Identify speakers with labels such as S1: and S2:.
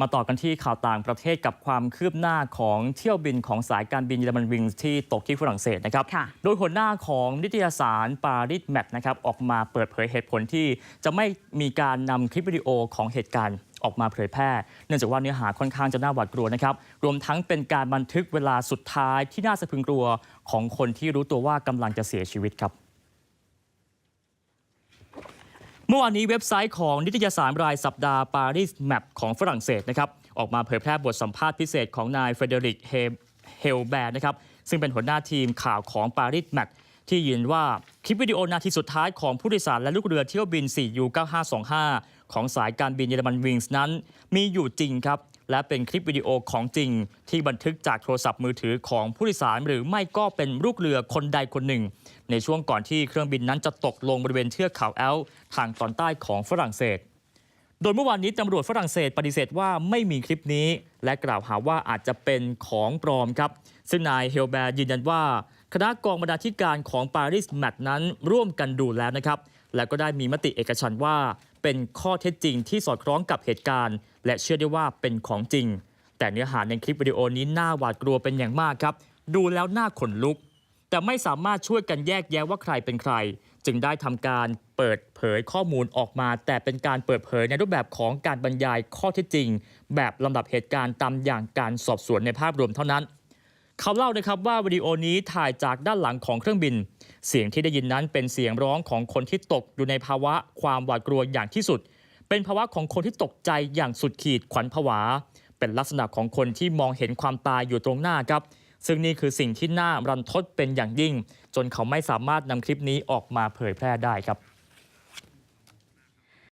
S1: มาต่อกันที่ข่าวต่างประเทศกับความคืบหน้าของเที่ยวบินของสายการบินเยอรมันวิงส์ที่ตกที่ฝรั่งเศสนะครับ
S2: ค่ะ
S1: โดยหัวหน้าของนิตยสารปารีสแมทนะครับออกมาเปิดเผยเหตุผลที่จะไม่มีการนำคลิปวิดีโอของเหตุการณ์ออกมาเผยแพร่ เนื่องจากว่าเนื้อหาค่อนข้างจะน่าหวาดกลัวนะครับ รวมทั้งเป็นการบันทึกเวลาสุดท้ายที่น่าสะพรึงกลัวของคนที่รู้ตัวว่ากำลังจะเสียชีวิตครับ เมื่อวานนี้เว็บไซต์ของนิตยสารรายสัปดาห์ปารีสแมปของฝรั่งเศสนะครับออกมาเผยแพร่บทสัมภาษณ์พิเศษของนายเฟเดริกเฮลแบร์นะครับซึ่งเป็นหัวหน้าทีมข่าวของปารีสแมปที่ยืนว่าคลิปวิดีโอนาทีสุดท้ายของผู้โดยสารและลูกเรือเที่ยวบิน 4U9525 ของสายการบินเยอรมันวิงส์นั้น มีอยู่จริงครับ และเป็นคลิปวิดีโอของจริงที่บันทึกจากโทรศัพท์มือถือของผู้โดยสารหรือไม่ก็เป็นลูกเรือคนใดคนหนึ่ง ในช่วงก่อนที่เครื่องบินนั้นจะตกลงบริเวณเทือกเขาแอลทางตอนใต้ของฝรั่งเศส โดยเมื่อวานนี้ตำรวจฝรั่งเศสปฏิเสธว่าไม่มีคลิปนี้ และกล่าวหาว่าอาจจะเป็นของปลอมครับ ซึ่งนายเฮลแบร์ยืนยันว่าคณะกองบรรณาธิการของปารีสแมทนั้นร่วมกันดูแล้วนะครับ และก็ได้มีมติเอกฉันว่า เป็นข้อเท็จจริงที่สอดคล้องกับเหตุการณ์ และเชื่อได้ว่าเป็นของจริง แต่เนื้อหาในคลิปวิดีโอนี้น่าหวาดกลัวเป็นอย่างมากครับ ดูแล้วน่าขนลุก แต่ไม่สามารถช่วยกันแยกแยะว่าใครเป็นใคร จึงได้ทำการเปิดเผยข้อมูลออกมา แต่เป็นการเปิดเผยในรูปแบบของการบรรยายข้อเท็จจริง แบบลำดับเหตุการณ์ตามอย่างการสอบสวนในภาพรวมเท่านั้น เขาเล่านะครับว่าวิดีโอนี้ถ่ายจากด้านหลังของเครื่องบิน เสียงที่ได้ยินนั้นเป็นเสียงร้องของคนที่ตกอยู่ในภาวะความหวาดกลัวอย่างที่สุด เป็นภาวะของคนที่ตกใจอย่างสุดขีดขวัญผวา เป็นลักษณะของคนที่มองเห็นความตายอยู่ตรงหน้าครับ ซึ่งนี่คือสิ่งที่น่ารันทดเป็นอย่างยิ่ง จนเขาไม่สามารถนำคลิปนี้ออกมาเผยแพร่ได้ครับ